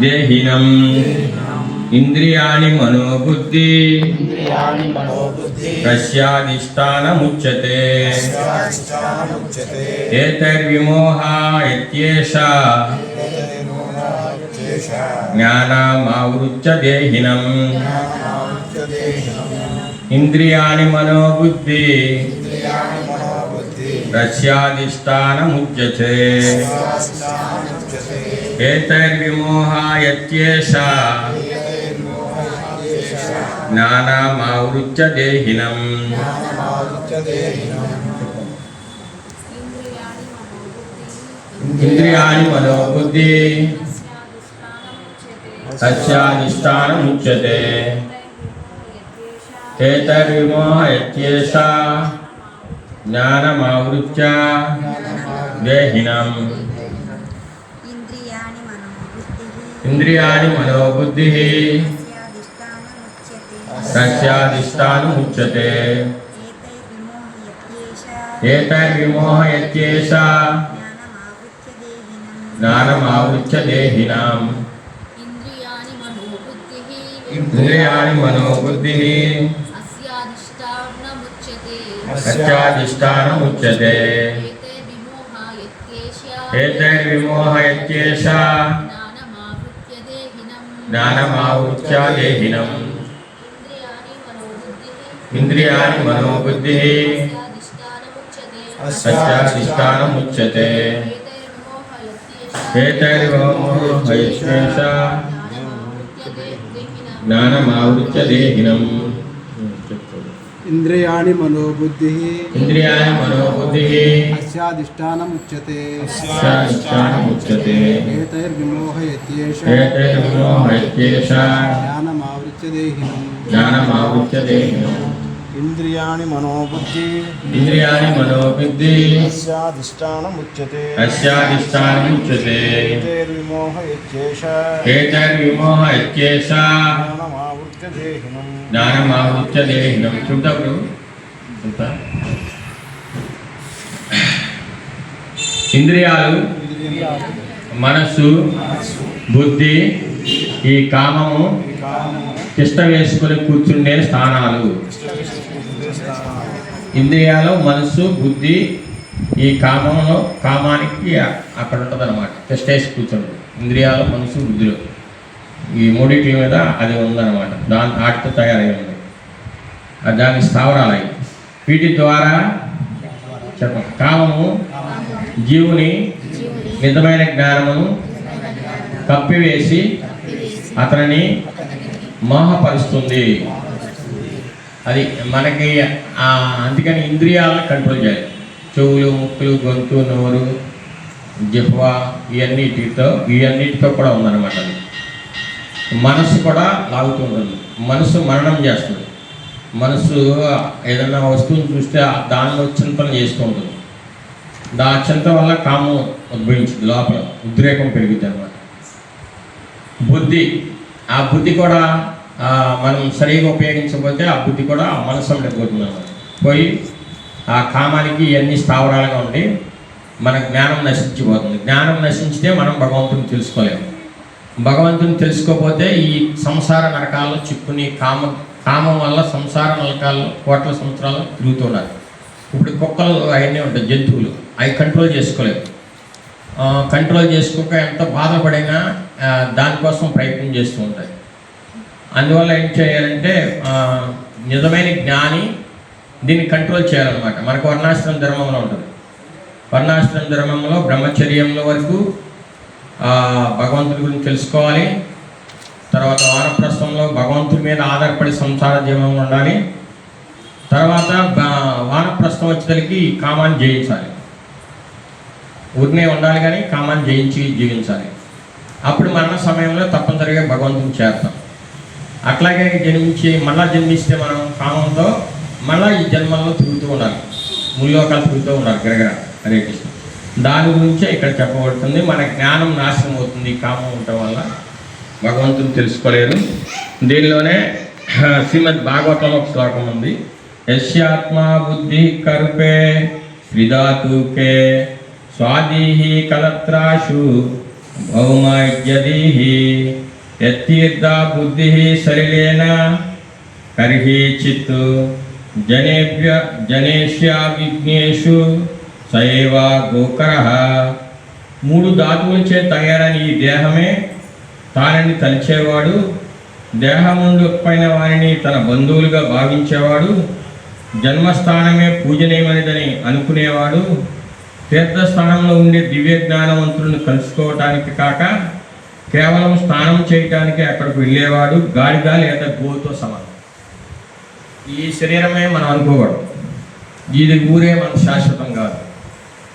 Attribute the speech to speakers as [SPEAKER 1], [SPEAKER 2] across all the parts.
[SPEAKER 1] దేహినం ఇంద్రియాణి మనోబుద్ధి
[SPEAKER 2] ఇంద్రియాణి మనోబుద్ధి
[SPEAKER 1] రస్యాధిష్టానముచ్యతే దేహినం ఇంద్రియాణి మనోబుద్ధి
[SPEAKER 2] ఇంద్రియాణి మనోబుద్ధి
[SPEAKER 1] రస్యాధిష్టానముచ్యతే
[SPEAKER 2] స్యాధిష్టానముచ్యతే
[SPEAKER 1] ఏతర్విమోహ జ్ఞానమావృత్య దేహినం ఇంద్రియాణి మనోబుద్ధి సస్యాధిష్టానముచ్యతే ఏతర్విమోహయత్యేష జ్ఞానమావృత్య దేహినం
[SPEAKER 3] ఇంద్రియాణి మనోబుద్ధిః
[SPEAKER 1] ఇంద్రియాణి మనోబుద్ధి.
[SPEAKER 3] తస్యాధిష్టానముచ్యతే ఏతైర్విమోహయత్యేష. జ్ఞానమావృత్య దేహినం
[SPEAKER 4] ఇంద్రియాణి మనోబుద్ధిః. అస్యాధిష్టానముచ్యతే
[SPEAKER 1] సత్యాధిష్టానముచ్యతే జ్ఞానమాహుత్యాగేహినం
[SPEAKER 4] జ్ఞానమావృత్య ఇంద్రియాణి మనోబుద్ధి। అస్యాధిష్టానముచ్యతే।
[SPEAKER 1] సత్యాధిష్టానముచ్యతే
[SPEAKER 4] జ్ఞానమావృత్య దేహినం
[SPEAKER 5] ఇంద్రియాణి మనోబుద్ధి
[SPEAKER 1] ఇంద్రియాణి మనోబుద్ధి
[SPEAKER 5] అస్యాధిష్టానముచ్యతే
[SPEAKER 1] సత్యాధిష్టానముచ్యతే
[SPEAKER 5] ఏతైర్విమోహయత్యేష
[SPEAKER 1] ఏతైర్విమోహ ఇత్యేష
[SPEAKER 5] జ్ఞానమావృత్య దేహినం
[SPEAKER 1] జ్ఞానమావృత్య దేహినం
[SPEAKER 2] ఇంద్రియాణి మనోబుద్ధి.
[SPEAKER 1] ఇంద్రియాణి మనోబుద్ధి.
[SPEAKER 2] స్యాధిష్టానముచ్యతే
[SPEAKER 1] అస్యాధిష్టానముచ్యతే
[SPEAKER 2] విమోహయత్యేష
[SPEAKER 1] ఏతైర్విమోహ ఇత్యేష
[SPEAKER 2] జ్ఞానమావృత్యదేహినం.
[SPEAKER 1] జ్ఞానమావృత్య దేహినం చూద్దాం చూద్దా? ఇంద్రియాలు మనస్సు బుద్ధి ఈ కామము తిష్ట వేసుకుని కూర్చుండే స్థానాలు. ఇంద్రియాలు మనస్సు బుద్ధి ఈ కామంలో కామానికి అక్కడ ఉంటుంది అనమాట తిష్ట వేసి కూర్చుంటుంది ఇంద్రియాలు మనసు బుద్ధిలో. ఈ మూడింటి మీద అది ఉందన్నమాట. దాని ఆటితో తయారై ఉంది అది దాని స్థావరాలయ్యి. వీటి ద్వారా చెప్ప కామము జీవుని నిజమైన జ్ఞానమును కప్పివేసి అతనిని మోహపరుస్తుంది. అది మనకి ఆ అందుకని ఇంద్రియాలను కంట్రోల్ చేయాలి. చెవులు ముక్కులు గొంతు నోరు జిహ్వ ఇవన్నిటితో ఇవన్నిటితో కూడా ఉందన్నమాట అది. మనసు కూడా లాగుతూ ఉంటుంది. మనసు మరణం చేస్తుంది. మనసు ఏదైనా వస్తువుని చూస్తే దానిలో చింతన చేస్తూ ఉంటుంది. దా చింత వల్ల కామం ఉద్భవించింది లోపల. ఉద్రేకం పెరుగుతుంది అనమాట బుద్ధి ఆ బుద్ధి కూడా మనం సరిగా ఉపయోగించకపోతే ఆ బుద్ధి కూడా మనసు పోతుంది అనమాట పోయి ఆ కామానికి ఇవన్నీ స్థావరాలుగా ఉండి మన జ్ఞానం నశించిపోతుంది. జ్ఞానం నశించితే మనం భగవంతుని తెలుసుకోలేము. భగవంతుని తెలుసుకోకపోతే ఈ సంసార నరకాల్లో చిక్కుని కామ కామం వల్ల సంసార నరకాల్లో కోట్ల సంవత్సరాలు తిరుగుతున్నారు. ఇప్పుడు కుక్కలు అవన్నీ ఉంటాయి జంతువులు. అవి కంట్రోల్ చేసుకోలేవు. కంట్రోల్ చేసుకోక ఎంత బాధపడినా దానికోసం ప్రయత్నం చేస్తూ ఉంటాయి. అందువల్ల ఏం చేయాలంటే నిజమైన జ్ఞాని దీన్ని కంట్రోల్ చేయాలన్నమాట. మనకు వర్ణాశ్రమ ధర్మంలో ఉంటుంది. వర్ణాశ్రమ ధర్మంలో బ్రహ్మచర్యంలో వరకు భగవంతుడి గురించి తెలుసుకోవాలి. తర్వాత వానప్రస్థంలో భగవంతుడి మీద ఆధారపడి సంసార జీవనంలో ఉండాలి. తర్వాత వానప్రస్థం వచ్చేసరికి కామాన్ని జయించాలి. ఊరినే ఉండాలి కానీ కామాన్ని జయించి జీవించాలి. అప్పుడు మరణ సమయంలో తప్పనిసరిగా భగవంతుని చేస్తాం అట్లాగే జన్మించి మళ్ళా జన్మిస్తే మనం కామంతో మళ్ళా ఈ జన్మల్లో తిరుగుతూ ఉండాలి. ముల్లోకాలు తిరుగుతూ ఉండాలి. గిరగిర. హరే కృష్ణ. దాని గురించే ఇక్కడ చెప్పబడుతుంది. మన జ్ఞానం నాశనం అవుతుంది కామం ఉండటం వల్ల. భగవంతుని తెలుసుకోలేరు దీనిలోనే శ్రీమద్ భాగవతంలో ఒక శ్లోకం ఉంది. యస్యాత్మా బుద్ధి కరుపే శ్రీధాతుకే స్వాధీహి కలత్రాషు భౌమయదీః యత్తీర్థ బుద్ధి సలిలేన కర్హి చిత్ జనేభ్య జనేష్య విఘ్నేషు సైవ గోకర. మూడు ధాతువులచే తయారైన ఈ దేహమే తానని తలిచేవాడు. దేహముండు పైన వారిని తన బంధువులుగా భావించేవాడు. జన్మస్థానమే పూజనీయమైనదని అనుకునేవాడు. తీర్థస్థానంలో ఉండే దివ్య జ్ఞానవంతులను కలుసుకోవటానికి కాక కేవలం స్నానం చేయటానికి అక్కడికి వెళ్ళేవాడు. గాడిగా లేదా గోతో సమానం. ఈ శరీరమే మనం అనుకోవడం ఇది ఊరే మన శాశ్వతం కాదు.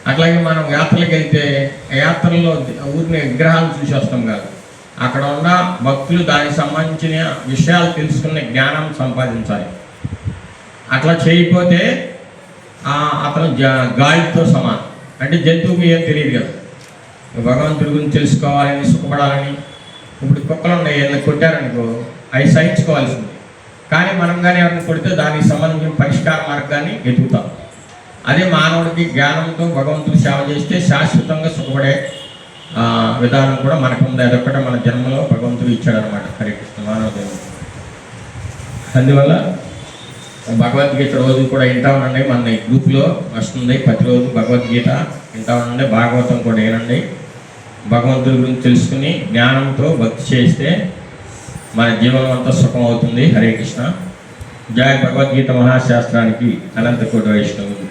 [SPEAKER 1] అట్లాగే మనం యాత్రలకైతే యాత్రల్లో ఊరిని విగ్రహాలు చూసి వస్తాం కాదు. అక్కడ ఉన్న భక్తులు దానికి సంబంధించిన విషయాలు తెలుసుకునే జ్ఞానం సంపాదించాలి. అట్లా చేయకపోతే అతను గాలితో సమానం. అంటే జంతువుకి ఏం తెలియదు కదా. భగవంతుడి గురించి తెలుసుకోవాలని సుఖపడాలని. ఇప్పుడు కుక్కలు ఉన్నాయి ఏదైనా కొట్టారనుకో అవి సహించుకోవాల్సింది. కానీ మనం కానీ ఎవరిని కొడితే దానికి సంబంధించిన పరిష్కార మార్గాన్ని వెతుకుతాం. అదే మానవుడికి జ్ఞానంతో భగవంతుడు సేవ చేస్తే శాశ్వతంగా సుఖపడే విధానం కూడా మనకు ఉంది అదొక్కటే మన జన్మలో భగవంతుడు ఇచ్చాడనమాట హరికృష్ణ హరే మానవ దేవుడు అందువల్ల భగవద్గీత రోజు కూడా వింటా ఉండండి. మన గ్రూప్లో వస్తుంది ప్రతిరోజు భగవద్గీత వింటా ఉండండి. భాగవతం కూడా వినండి. భగవంతుడి గురించి తెలుసుకుని జ్ఞానంతో భక్తి చేస్తే మన జీవనం అంతా సుఖం అవుతుంది. హరే కృష్ణ. జయ భగవద్గీత మహాశాస్త్రానికి అనంతకోటి వైష్ణవుడు